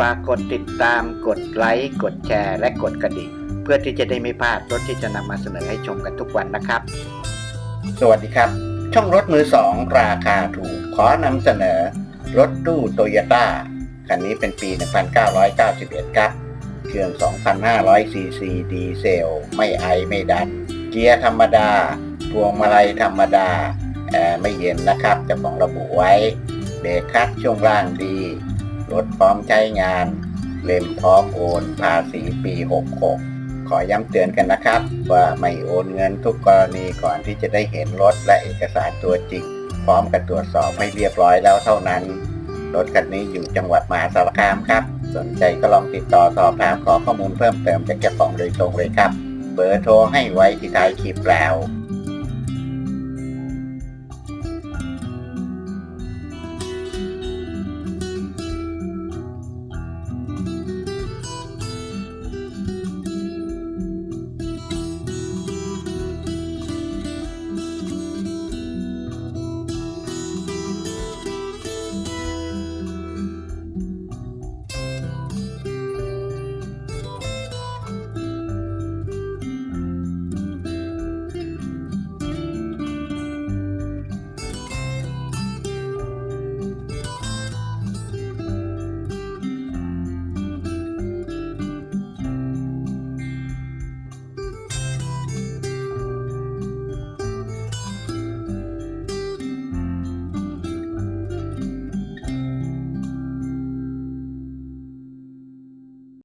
ฝากกดติดตามกดไลค์กดแชร์ และกดกระดิ่ง เพื่อที่จะได้ไม่พลาดรถที่จะนำมาเสนอให้ชมกันทุกวันนะครับ สวัสดีครับ ช่องรถมือสองราคาถูกขอนำเสนอ รถตู้โตโยต้าคันนี้เป็นปี 1991 ครับ เครื่อง 2,500 ซีซีดีเซล ไม่ไอไม่ดัน เกียร์ธรรมดา พวงมาลัยธรรมดาแอร์ไม่เย็นนะครับจะของระบุไว้ เบรกคัดช่วงล่างดี รถพร้อมใช้งาน เล่มพร้อโอนภาษีปี 66 ขอย้ำเตือนกันนะครับ ว่าไม่โอนเงินทุกกรณีก่อนที่จะได้เห็นรถและเอกสารตัวจริง พร้อมกับตรวจสอบให้เรียบร้อยแล้วเท่านั้น รถคันนี้อยู่จังหวัดมหาสารคามครับ สนใจก็ลองติดต่อสอบถามขอข้อมูลเพิ่มเติมจากเจ้าของโดยตรงเลยครับ เบอร์โทรให้ไว้ที่ท้ายคลิปแล้ว